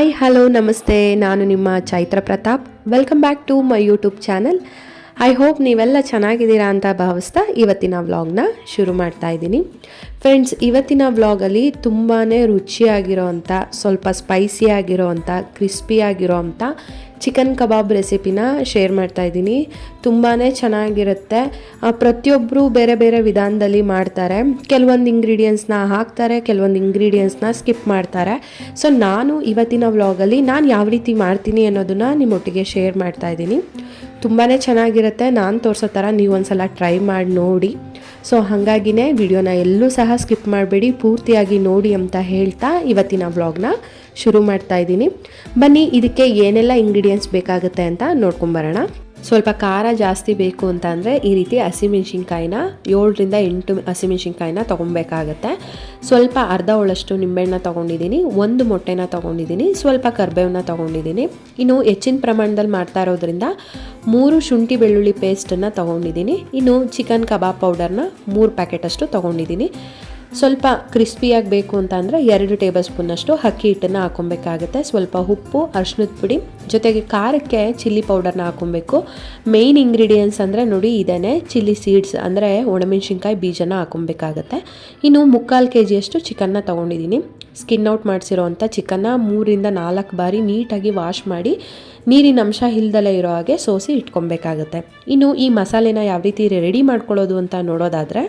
Hi hello ನಮಸ್ತೆ ನಾನು ನಿಮ್ಮ Chaithra Prathap. Welcome back to my YouTube channel I hope ನೀವೆಲ್ಲ ಚೆನ್ನಾಗಿದ್ದೀರಾ ಅಂತ ಭಾವಿಸ್ತಾ ಇವತ್ತಿನ ವ್ಲಾಗ್ನ ಶುರು ಮಾಡ್ತಾ ಇದ್ದೀನಿ. ಫ್ರೆಂಡ್ಸ್ ಇವತ್ತಿನ ವ್ಲಾಗಲ್ಲಿ ತುಂಬಾ ರುಚಿಯಾಗಿರೋವಂಥ ಸ್ವಲ್ಪ ಸ್ಪೈಸಿ ಕ್ರಿಸ್ಪಿಯಾಗಿರೋ ಅಂಥ ಚಿಕನ್ ಕಬಾಬ್ ರೆಸಿಪಿನ ಶೇರ್ ಮಾಡ್ತಾ ಇದ್ದೀನಿ. ತುಂಬಾ ಚೆನ್ನಾಗಿರುತ್ತೆ. ಪ್ರತಿಯೊಬ್ಬರು ಬೇರೆ ಬೇರೆ ವಿಧಾನದಲ್ಲಿ ಮಾಡ್ತಾರೆ. ಕೆಲವೊಂದು ಇಂಗ್ರೀಡಿಯೆಂಟ್ಸ್ನ ಹಾಕ್ತಾರೆ, ಕೆಲವೊಂದು ಇಂಗ್ರೀಡಿಯೆಂಟ್ಸ್ನ ಸ್ಕಿಪ್ ಮಾಡ್ತಾರೆ. ಸೊ ನಾನು ಇವತ್ತಿನ ವ್ಲಾಗಲ್ಲಿ ನಾನು ಯಾವ ರೀತಿ ಮಾಡ್ತೀನಿ ಅನ್ನೋದನ್ನು ನಿಮ್ಮೊಟ್ಟಿಗೆ ಶೇರ್ ಮಾಡ್ತಾ ಇದ್ದೀನಿ. ತುಂಬಾ ಚೆನ್ನಾಗಿರುತ್ತೆ. ನಾನು ತೋರಿಸೋ ಥರ ನೀವು ಒಂದ್ಸಲ ಟ್ರೈ ಮಾಡಿ ನೋಡಿ. ಸೊ ಹಾಗಾಗಿನೇ ವಿಡಿಯೋನ ಎಲ್ಲೂ ಸಹ ಸ್ಕಿಪ್ ಮಾಡಬೇಡಿ, ಪೂರ್ತಿಯಾಗಿ ನೋಡಿ ಅಂತ ಹೇಳ್ತಾ ಇವತ್ತಿನ ವ್ಲಾಗ್ನ ಶುರು ಮಾಡ್ತಾ ಇದ್ದೀನಿ. ಬನ್ನಿ, ಇದಕ್ಕೆ ಏನೆಲ್ಲ ಇಂಗ್ರೀಡಿಯೆಂಟ್ಸ್ ಬೇಕಾಗುತ್ತೆ ಅಂತ ನೋಡ್ಕೊಂಬರೋಣ. ಸ್ವಲ್ಪ ಖಾರ ಜಾಸ್ತಿ ಬೇಕು ಅಂತ ಅಂದರೆ ಈ ರೀತಿ ಹಸಿಮೆಣ್ಸಿನ್ಕಾಯಿನ ಏಳರಿಂದ ಎಂಟು ಹಸಿಮೆಣ್ಸಿನ್ಕಾಯಿನ ತೊಗೊಬೇಕಾಗತ್ತೆ ಸ್ವಲ್ಪ ಅರ್ಧ ಒಳಷ್ಟು ನಿಂಬೆಹಣ್ಣ ತೊಗೊಂಡಿದ್ದೀನಿ, ಒಂದು ಮೊಟ್ಟೆನ ತೊಗೊಂಡಿದ್ದೀನಿ, ಸ್ವಲ್ಪ ಕರ್ಬೇವನ್ನ ತೊಗೊಂಡಿದ್ದೀನಿ. ಇನ್ನು ಹೆಚ್ಚಿನ ಪ್ರಮಾಣದಲ್ಲಿ ಮಾಡ್ತಾ ಇರೋದ್ರಿಂದ ಮೂರು ಶುಂಠಿ ಬೆಳ್ಳುಳ್ಳಿ ಪೇಸ್ಟನ್ನು ತೊಗೊಂಡಿದ್ದೀನಿ. ಇನ್ನು ಚಿಕನ್ ಕಬಾಬ್ ಪೌಡರ್ನ ಮೂರು ಪ್ಯಾಕೆಟಷ್ಟು ತೊಗೊಂಡಿದ್ದೀನಿ. ಸ್ವಲ್ಪ ಕ್ರಿಸ್ಪಿಯಾಗಿ ಬೇಕು ಅಂತ ಅಂದರೆ ಎರಡು ಟೇಬಲ್ ಸ್ಪೂನಷ್ಟು ಅಕ್ಕಿ ಹಿಟ್ಟನ್ನು ಹಾಕೊಬೇಕಾಗುತ್ತೆ ಸ್ವಲ್ಪ ಉಪ್ಪು ಅರ್ಶಿನದ ಪುಡಿ, ಜೊತೆಗೆ ಖಾರಕ್ಕೆ ಚಿಲ್ಲಿ ಪೌಡರ್ನ ಹಾಕೊಬೇಕು ಮೇಯ್ನ್ ಇಂಗ್ರೀಡಿಯೆಂಟ್ಸ್ ಅಂದರೆ ನೋಡಿ ಇದೇ ಚಿಲ್ಲಿ ಸೀಡ್ಸ್ ಅಂದರೆ ಒಣಮೆಣ್ಸಿನ್ಕಾಯಿ ಬೀಜನ ಹಾಕೊಬೇಕಾಗತ್ತೆ ಇನ್ನು ಮುಕ್ಕಾಲು ಕೆ ಜಿಯಷ್ಟು ಚಿಕನ್ನ ತೊಗೊಂಡಿದ್ದೀನಿ ಸ್ಕಿನ್ ಔಟ್ ಮಾಡಿಸಿರೋವಂಥ ಚಿಕನ್ನ ಮೂರಿಂದ ನಾಲ್ಕು ಬಾರಿ ನೀಟಾಗಿ ವಾಶ್ ಮಾಡಿ ನೀರಿನ ಅಂಶ ಇಲ್ದಲೇ ಇರೋ ಹಾಗೆ ಸೋಸಿ ಇಟ್ಕೊಬೇಕಾಗುತ್ತೆ. ಇನ್ನು ಈ ಮಸಾಲೆನ ಯಾವ ರೀತಿ ರೆಡಿ ಮಾಡ್ಕೊಳ್ಳೋದು ಅಂತ ನೋಡೋದಾದರೆ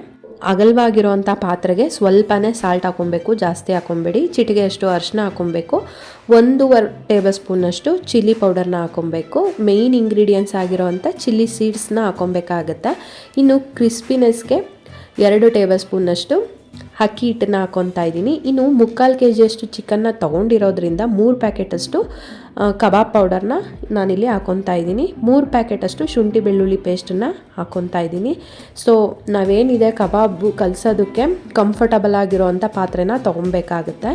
ಅಗಲವಾಗಿರೋವಂಥ ಪಾತ್ರೆಗೆ ಸ್ವಲ್ಪನೇ ಸಾಲ್ಟ್ ಹಾಕೊಬೇಕು ಜಾಸ್ತಿ ಹಾಕೊಬೇಡಿ ಚಿಟಿಗೆಯಷ್ಟು ಅರಿಶಿನ ಹಾಕೊಬೇಕು ಒಂದೂವರೆ ಟೇಬಲ್ ಸ್ಪೂನಷ್ಟು ಚಿಲ್ಲಿ ಪೌಡರ್ನ ಹಾಕೊಬೇಕು ಮೇಯ್ನ್ ಇಂಗ್ರೀಡಿಯೆಂಟ್ಸ್ ಆಗಿರೋವಂಥ ಚಿಲ್ಲಿ ಸೀಡ್ಸ್ನ ಹಾಕೊಬೇಕಾಗತ್ತೆ ಇನ್ನು ಕ್ರಿಸ್ಪಿನೆಸ್ಗೆ ಎರಡು ಟೇಬಲ್ ಸ್ಪೂನಷ್ಟು ಅಕ್ಕಿ ಹಿಟ್ಟನ್ನ ಹಾಕೊತಾ ಇದ್ದೀನಿ. ಇನ್ನು ಮುಕ್ಕಾಲು ಕೆ ಜಿಯಷ್ಟು ಚಿಕನ್ನ ತೊಗೊಂಡಿರೋದ್ರಿಂದ ಮೂರು ಪ್ಯಾಕೆಟಷ್ಟು ಕಬಾಬ್ ಪೌಡರ್ನ ನಾನಿಲ್ಲಿ ಹಾಕೊತಾ ಇದ್ದೀನಿ. ಮೂರು ಪ್ಯಾಕೆಟಷ್ಟು ಶುಂಠಿ ಬೆಳ್ಳುಳ್ಳಿ ಪೇಸ್ಟನ್ನು ಹಾಕೊತಾ ಇದ್ದೀನಿ. ಸೊ ನಾವೇನಿದೆ ಕಬಾಬ್ ಕಲಿಸೋದಕ್ಕೆ ಕಂಫರ್ಟಬಲ್ ಆಗಿರೋವಂಥ ಪಾತ್ರೆನ ತೊಗೊಬೇಕಾಗುತ್ತೆ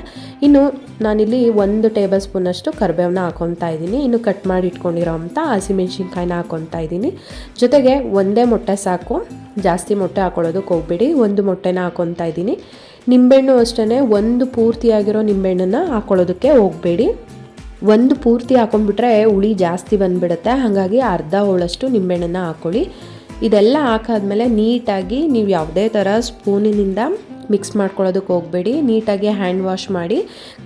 ಇನ್ನು ನಾನಿಲ್ಲಿ ಒಂದು ಟೇಬಲ್ ಸ್ಪೂನಷ್ಟು ಕರಿಬೇವನ್ನ ಹಾಕೊತಾ ಇದ್ದೀನಿ. ಇನ್ನು ಕಟ್ ಮಾಡಿ ಇಟ್ಕೊಂಡಿರೋವಂಥ ಹಸಿಮೆಣ್ಸಿನ್ಕಾಯಿನ ಹಾಕೊತಾ ಇದ್ದೀನಿ. ಜೊತೆಗೆ ಒಂದೇ ಮೊಟ್ಟೆ ಸಾಕು. ಜಾಸ್ತಿ ಮೊಟ್ಟೆ ಹಾಕೊಳ್ಳೋದಕ್ಕೆ ಹೋಗ್ಬೇಡಿ. ಒಂದು ಮೊಟ್ಟೆನ ಹಾಕೊತಾ ಇದ್ದೀನಿ. ನಿಂಬೆಹಣ್ಣು ಅಷ್ಟೇ ಒಂದು ಪೂರ್ತಿಯಾಗಿರೋ ನಿಂಬೆಹಣ್ಣನ್ನು ಹಾಕೊಳ್ಳೋದಕ್ಕೆ ಹೋಗಬೇಡಿ. ಒಂದು ಪೂರ್ತಿ ಹಾಕೊಂಡ್ಬಿಟ್ರೆ ಹುಳಿ ಜಾಸ್ತಿ ಬಂದುಬಿಡುತ್ತೆ. ಹಾಗಾಗಿ ಅರ್ಧ ಹೋಳಷ್ಟು ನಿಂಬೆಹಣ್ಣನ್ನು ಹಾಕ್ಕೊಳ್ಳಿ ಇದೆಲ್ಲ ಹಾಕಾದ್ಮೇಲೆ ನೀಟಾಗಿ ನೀವು ಯಾವುದೇ ಥರ ಸ್ಪೂನಿನಿಂದ ಮಿಕ್ಸ್ ಮಾಡ್ಕೊಳ್ಳೋದಕ್ಕೆ ಹೋಗಬೇಡಿ. ನೀಟಾಗಿ ಹ್ಯಾಂಡ್ ವಾಶ್ ಮಾಡಿ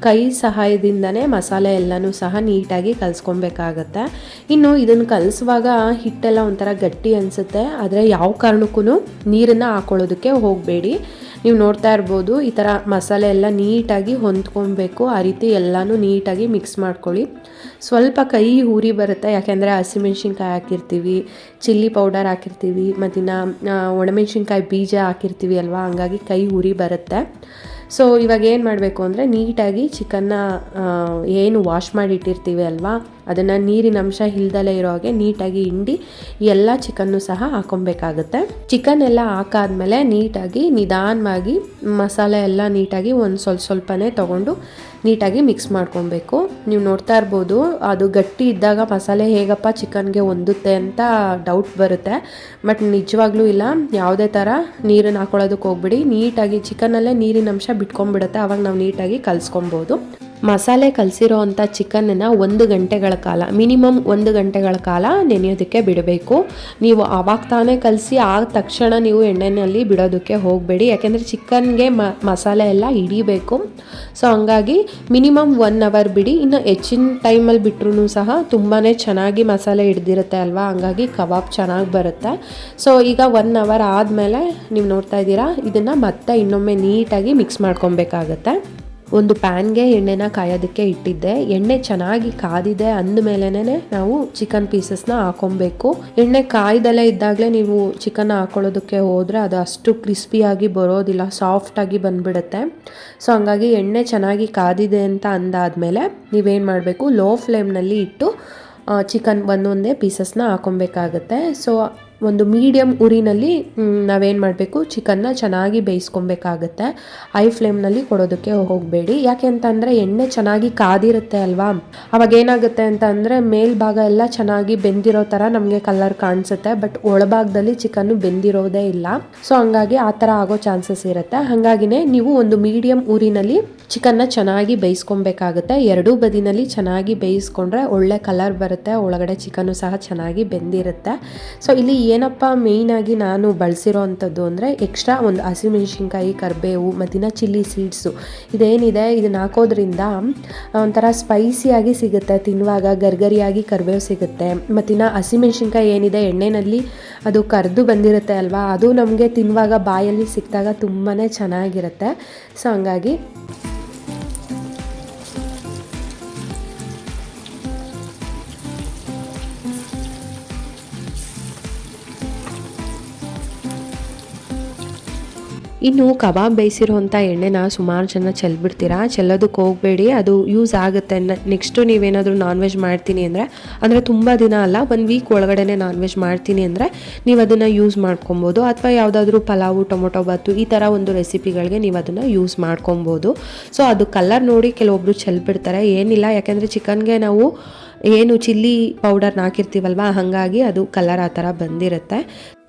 ಕೈ ಸಹಾಯದಿಂದನೇ ಮಸಾಲೆ ಎಲ್ಲನೂ ಸಹ ನೀಟಾಗಿ ಕಲಿಸ್ಕೊಬೇಕಾಗತ್ತೆ. ಇನ್ನು ಇದನ್ನು ಕಲಿಸುವಾಗ ಹಿಟ್ಟೆಲ್ಲ ಒಂಥರ ಗಟ್ಟಿ ಅನಿಸುತ್ತೆ. ಆದರೆ ಯಾವ ಕಾರಣಕ್ಕೂ ನೀರನ್ನು ಹಾಕೊಳ್ಳೋದಕ್ಕೆ ಹೋಗಬೇಡಿ. ನೀವು ನೋಡ್ತಾ ಇರ್ಬೋದು, ಈ ಥರ ಮಸಾಲೆ ಎಲ್ಲ ನೀಟಾಗಿ ಹೊಂದ್ಕೊಬೇಕು. ಆ ರೀತಿ ಎಲ್ಲನೂ ನೀಟಾಗಿ ಮಿಕ್ಸ್ ಮಾಡ್ಕೊಳ್ಳಿ. ಸ್ವಲ್ಪ ಕೈ ಉರಿ ಬರುತ್ತೆ, ಯಾಕೆಂದರೆ ಹಸಿಮೆಣ್ಸಿನ್ಕಾಯಿ ಹಾಕಿರ್ತೀವಿ, ಚಿಲ್ಲಿ ಪೌಡರ್ ಹಾಕಿರ್ತೀವಿ, ಮತ್ತಿನ್ನು ಒಣಮೆಣ್ಸಿನ್ಕಾಯಿ ಬೀಜ ಹಾಕಿರ್ತೀವಿ ಅಲ್ವಾ, ಹಂಗಾಗಿ ಕೈ ಉರಿ ಬರುತ್ತೆ. ಸೊ ಇವಾಗ ಏನು ಮಾಡಬೇಕು ಅಂದರೆ ನೀಟಾಗಿ ಚಿಕನ್ನ ಏನು ವಾಶ್ ಮಾಡಿ ಇಟ್ಟಿರ್ತೀವಿ ಅಲ್ವಾ? ಅದನ್ನು ನೀರಿನ ಅಂಶ ಇಲ್ದಲೇ ಇರೋ ಹಾಗೆ ನೀಟಾಗಿ ಹಿಂಡಿ ಎಲ್ಲ ಚಿಕನ್ನು ಸಹ ಹಾಕೊಬೇಕಾಗುತ್ತೆ. ಚಿಕನ್ ಎಲ್ಲ ಹಾಕಾದ್ಮೇಲೆ ನೀಟಾಗಿ ನಿಧಾನವಾಗಿ ಮಸಾಲೆ ಎಲ್ಲ ನೀಟಾಗಿ ಒಂದು ಸ್ವಲ್ಪ ಸ್ವಲ್ಪನೇ ತೊಗೊಂಡು ನೀಟಾಗಿ ಮಿಕ್ಸ್ ಮಾಡ್ಕೊಬೇಕು. ನೀವು ನೋಡ್ತಾ ಇರ್ಬೋದು, ಅದು ಗಟ್ಟಿ ಇದ್ದಾಗ ಮಸಾಲೆ ಹೇಗಪ್ಪ ಚಿಕನ್ಗೆ ಹೊಂದುತ್ತೆ ಅಂತ ಡೌಟ್ ಬರುತ್ತೆ. ಬಟ್ ನಿಜವಾಗ್ಲೂ ಇಲ್ಲ, ಯಾವುದೇ ಥರ ನೀರನ್ನು ಹಾಕೊಳ್ಳೋದಕ್ಕೆ ಹೋಗ್ಬಿಡಿ. ನೀಟಾಗಿ ಚಿಕನಲ್ಲೇ ನೀರಿನ ಅಂಶ ಬಿಟ್ಕೊಂಡ್ಬಿಡುತ್ತೆ. ಆವಾಗ ನಾವು ನೀಟಾಗಿ ಕಲಿಸ್ಕೊಬೋದು. ಮಸಾಲೆ ಕಲಸಿರೋ ಅಂಥ ಚಿಕನನ್ನು ಒಂದು ಗಂಟೆಗಳ ಕಾಲ, ಮಿನಿಮಮ್ ಒಂದು ಗಂಟೆಗಳ ಕಾಲ ನೆನೆಯೋದಕ್ಕೆ ಬಿಡಬೇಕು. ನೀವು ಆವಾಗ ತಾನೇ ಕಲಸಿ ಆದ ತಕ್ಷಣ ನೀವು ಎಣ್ಣೆಯಲ್ಲಿ ಬಿಡೋದಕ್ಕೆ ಹೋಗಬೇಡಿ. ಯಾಕೆಂದರೆ ಚಿಕನ್ಗೆ ಮಸಾಲೆ ಎಲ್ಲ ಹಿಡಿಬೇಕು. ಸೊ, ಹಂಗಾಗಿ ಮಿನಿಮಮ್ ಒನ್ ಅವರ್ ಬಿಡಿ. ಇನ್ನು ಹೆಚ್ಚಿನ ಟೈಮಲ್ಲಿ ಬಿಟ್ರೂ ಸಹ ತುಂಬಾ ಚೆನ್ನಾಗಿ ಮಸಾಲೆ ಹಿಡ್ದಿರುತ್ತೆ ಅಲ್ವಾ? ಹಂಗಾಗಿ ಕಬಾಬ್ ಚೆನ್ನಾಗಿ ಬರುತ್ತೆ. ಸೊ, ಈಗ ಒನ್ ಅವರ್ ಆದಮೇಲೆ ನೀವು ನೋಡ್ತಾ ಇದ್ದೀರಾ? ಇದನ್ನು ಮತ್ತೆ ಇನ್ನೊಮ್ಮೆ ನೀಟಾಗಿ ಮಿಕ್ಸ್ ಮಾಡ್ಕೊಬೇಕಾಗತ್ತೆ. ಒಂದು ಪ್ಯಾನ್ಗೆ ಎಣ್ಣೆನ ಕಾಯೋದಕ್ಕೆ ಇಟ್ಟಿದ್ದೆ. ಎಣ್ಣೆ ಚೆನ್ನಾಗಿ ಕಾದಿದೆ ಅಂದಮೇಲೆನೇ ನಾವು ಚಿಕನ್ ಪೀಸಸ್ನ ಹಾಕೊಬೇಕು. ಎಣ್ಣೆ ಕಾಯ್ದಲ್ಲೇ ಇದ್ದಾಗಲೇ ನೀವು ಚಿಕನ್ ಹಾಕೊಳ್ಳೋದಕ್ಕೆ ಹೋದರೆ ಅದು ಅಷ್ಟು ಕ್ರಿಸ್ಪಿಯಾಗಿ ಬರೋದಿಲ್ಲ, ಸಾಫ್ಟಾಗಿ ಬಂದ್ಬಿಡುತ್ತೆ. ಸೊ, ಹಂಗಾಗಿ ಎಣ್ಣೆ ಚೆನ್ನಾಗಿ ಕಾದಿದೆ ಅಂತ ಅಂದಾದಮೇಲೆ ನೀವೇನು ಮಾಡಬೇಕು, ಲೋ ಫ್ಲೇಮ್ನಲ್ಲಿ ಇಟ್ಟು ಚಿಕನ್ ಒಂದೊಂದೇ ಪೀಸಸ್ನ ಹಾಕೊಬೇಕಾಗತ್ತೆ. ಸೊ ಒಂದು ಮೀಡಿಯಮ್ ಉರಿನಲ್ಲಿ ನಾವೇನು ಮಾಡಬೇಕು? ಚಿಕನ್ನ ಚೆನ್ನಾಗಿ ಬೇಯಿಸ್ಕೊಬೇಕಾಗತ್ತೆ. ಐ ಫ್ಲೇಮ್ನಲ್ಲಿ ಕೊಡೋದಕ್ಕೆ ಹೋಗಬೇಡಿ. ಯಾಕೆ ಅಂತಂದರೆ ಎಣ್ಣೆ ಚೆನ್ನಾಗಿ ಕಾದಿರುತ್ತೆ ಅಲ್ವಾ? ಅವಾಗ ಏನಾಗುತ್ತೆ ಅಂತ ಅಂದರೆ ಮೇಲ್ಭಾಗ ಎಲ್ಲ ಚೆನ್ನಾಗಿ ಬೆಂದಿರೋ ಥರ ನಮಗೆ ಕಲರ್ ಕಾಣಿಸುತ್ತೆ ಬಟ್ ಒಳಭಾಗದಲ್ಲಿ ಚಿಕನ್ನು ಬೆಂದಿರೋದೇ ಇಲ್ಲ. ಸೊ ಹಂಗಾಗಿ ಆ ಥರ ಆಗೋ ಚಾನ್ಸಸ್ ಇರುತ್ತೆ. ಹಾಗಾಗಿನೇ ನೀವು ಒಂದು ಮೀಡಿಯಮ್ ಊರಿನಲ್ಲಿ ಚಿಕನ್ನ ಚೆನ್ನಾಗಿ ಬೇಯಿಸ್ಕೊಬೇಕಾಗುತ್ತೆ. ಎರಡೂ ಬದಿನಲ್ಲಿ ಚೆನ್ನಾಗಿ ಬೇಯಿಸ್ಕೊಂಡ್ರೆ ಒಳ್ಳೆ ಕಲರ್ ಬರುತ್ತೆ, ಒಳಗಡೆ ಚಿಕನ್ನು ಸಹ ಚೆನ್ನಾಗಿ ಬೆಂದಿರುತ್ತೆ. ಸೊ ಇಲ್ಲಿ ಏನಪ್ಪ ಮೇಯ್ನಾಗಿ ನಾನು ಬಳಸಿರೋ ಅಂಥದ್ದು ಅಂದರೆ ಎಕ್ಸ್ಟ್ರಾ ಒಂದು ಹಸಿಮೆಣಸಿನ್ಕಾಯಿ ಕರಿಬೇವು ಮತ್ತಿನ ಚಿಲ್ಲಿ ಸೀಡ್ಸು ಇದೇನಿದೆ? ಇದನ್ನ ಹಾಕೋದ್ರಿಂದ ಒಂಥರ ಸ್ಪೈಸಿಯಾಗಿ ಸಿಗುತ್ತೆ. ತಿನ್ನುವಾಗ ಗರ್ಗರಿಯಾಗಿ ಕರಿಬೇವು ಸಿಗುತ್ತೆ. ಮತ್ತಿನ ಹಸಿಮೆಣಸಿನ್ಕಾಯಿ ಏನಿದೆ? ಎಣ್ಣೆಯಲ್ಲಿ ಅದು ಕರೆದು ಬಂದಿರುತ್ತೆ ಅಲ್ವಾ? ಅದು ನಮಗೆ ತಿನ್ನುವಾಗ ಬಾಯಲ್ಲಿ ಸಿಕ್ಕಿದಾಗ ತುಂಬಾ ಚೆನ್ನಾಗಿರುತ್ತೆ. ಸೊ ಹಂಗಾಗಿ ಇನ್ನು ಕಬಾಬ್ ಬೇಯಿಸಿರುವಂಥ ಎಣ್ಣೆನ ಸುಮಾರು ಜನ ಚೆಲ್ಬಿಡ್ತೀರಾ? ಚೆಲ್ಲೋದಕ್ಕೆ ಹೋಗಬೇಡಿ. ಅದು ಯೂಸ್ ಆಗುತ್ತೆ. ನೆಕ್ಸ್ಟು ನೀವೇನಾದರೂ ನಾನ್ ವೆಜ್ ಮಾಡ್ತೀನಿ ಅಂದರೆ ಅಂದರೆ ತುಂಬ ದಿನ ಅಲ್ಲ, ಒಂದು ವೀಕ್ ಒಳಗಡೆ ನಾನ್ ವೆಜ್ ಮಾಡ್ತೀನಿ ಅಂದರೆ ನೀವು ಅದನ್ನು ಯೂಸ್ ಮಾಡ್ಕೊಬೋದು. ಅಥವಾ ಯಾವುದಾದ್ರೂ ಪಲಾವು, ಟೊಮೊಟೊ, ಬಾತು ಈ ಥರ ಒಂದು ರೆಸಿಪಿಗಳಿಗೆ ನೀವು ಅದನ್ನು ಯೂಸ್ ಮಾಡ್ಕೊಬೋದು. ಸೊ ಅದು ಕಲರ್ ನೋಡಿ ಕೆಲವೊಬ್ರು ಚೆಲ್ಬಿಡ್ತಾರೆ. ಏನಿಲ್ಲ. ಯಾಕೆಂದರೆ ಚಿಕನ್ಗೆ ನಾವು ಏನು ಚಿಲ್ಲಿ ಪೌಡರ್ನ ಹಾಕಿರ್ತೀವಲ್ವ, ಹಾಗಾಗಿ ಅದು ಕಲರ್ ಆ ಥರ ಬಂದಿರುತ್ತೆ.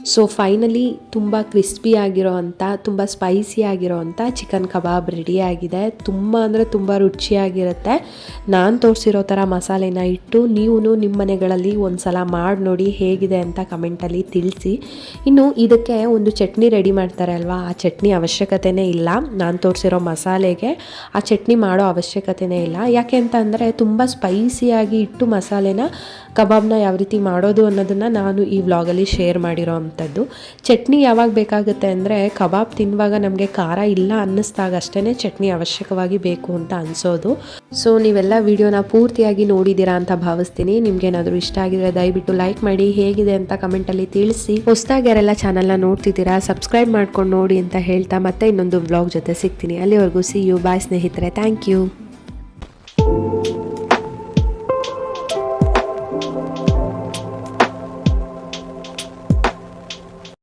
ಸೊ ಫೈನಲಿ ತುಂಬ ಕ್ರಿಸ್ಪಿ ಆಗಿರೋ ಅಂಥ ತುಂಬ ಸ್ಪೈಸಿ ಆಗಿರೋ ಅಂಥ ಚಿಕನ್ ಕಬಾಬ್ ರೆಡಿಯಾಗಿದೆ ತುಂಬ ಅಂದರೆ ತುಂಬ ರುಚಿಯಾಗಿರುತ್ತೆ. ನಾನು ತೋರಿಸಿರೋ ಥರ ಮಸಾಲೆನ ಇಟ್ಟು ನೀವು ನಿಮ್ಮ ಮನೆಗಳಲ್ಲಿ ಒಂದು ಸಲ ಮಾಡಿ ನೋಡಿ ಹೇಗಿದೆ ಅಂತ ಕಮೆಂಟಲ್ಲಿ ತಿಳಿಸಿ. ಇನ್ನು ಇದಕ್ಕೆ ಒಂದು ಚಟ್ನಿ ರೆಡಿ ಮಾಡ್ತಾರೆ ಅಲ್ವಾ? ಆ ಚಟ್ನಿ ಅವಶ್ಯಕತೆನೇ ಇಲ್ಲ. ನಾನು ತೋರಿಸಿರೋ ಮಸಾಲೆಗೆ ಆ ಚಟ್ನಿ ಮಾಡೋ ಅವಶ್ಯಕತೆನೇ ಇಲ್ಲ. ಯಾಕೆ ಅಂತ ಅಂದರೆ ತುಂಬ ಸ್ಪೈಸಿಯಾಗಿ ಇಟ್ಟು ಮಸಾಲೆನ ಕಬಾಬ್ನ ಯಾವ ರೀತಿ ಮಾಡೋದು ಅನ್ನೋದನ್ನು ನಾನು ಈ ವ್ಲಾಗಲ್ಲಿ ಶೇರ್ ಮಾಡಿರೋ ಅಂಥದ್ದು ಚಟ್ನಿ ಯಾವಾಗ ಬೇಕಾಗುತ್ತೆ ಅಂದರೆ ಕಬಾಬ್ ತಿನ್ನುವಾಗ ನಮಗೆ ಖಾರ ಇಲ್ಲ ಅನ್ನಿಸ್ದಾಗ ಅಷ್ಟೇ ಚಟ್ನಿ ಅವಶ್ಯಕವಾಗಿ ಬೇಕು ಅಂತ ಅನಿಸೋದು. ಸೊ ನೀವೆಲ್ಲ ವಿಡಿಯೋನ ಪೂರ್ತಿಯಾಗಿ ನೋಡಿದ್ದೀರಾ ಅಂತ ಭಾವಿಸ್ತೀನಿ. ನಿಮ್ಗೆ ಏನಾದರೂ ಇಷ್ಟ ಆಗಿದ್ರೆ ದಯವಿಟ್ಟು ಲೈಕ್ ಮಾಡಿ. ಹೇಗಿದೆ ಅಂತ ಕಮೆಂಟಲ್ಲಿ ತಿಳಿಸಿ. ಹೊಸದಾಗಿ ಯಾರೆಲ್ಲ ಚಾನಲ್ನ ನೋಡ್ತಿದ್ದೀರಾ ಸಬ್ಸ್ಕ್ರೈಬ್ ಮಾಡ್ಕೊಂಡು ನೋಡಿ ಅಂತ ಹೇಳ್ತಾ ಮತ್ತೆ ಇನ್ನೊಂದು ವ್ಲಾಗ್ ಜೊತೆ ಸಿಗ್ತೀನಿ. ಅಲ್ಲಿವರೆಗೂ ಸಿ ಯು ಬಾಯ್ ಸ್ನೇಹಿತರೆ. Thank you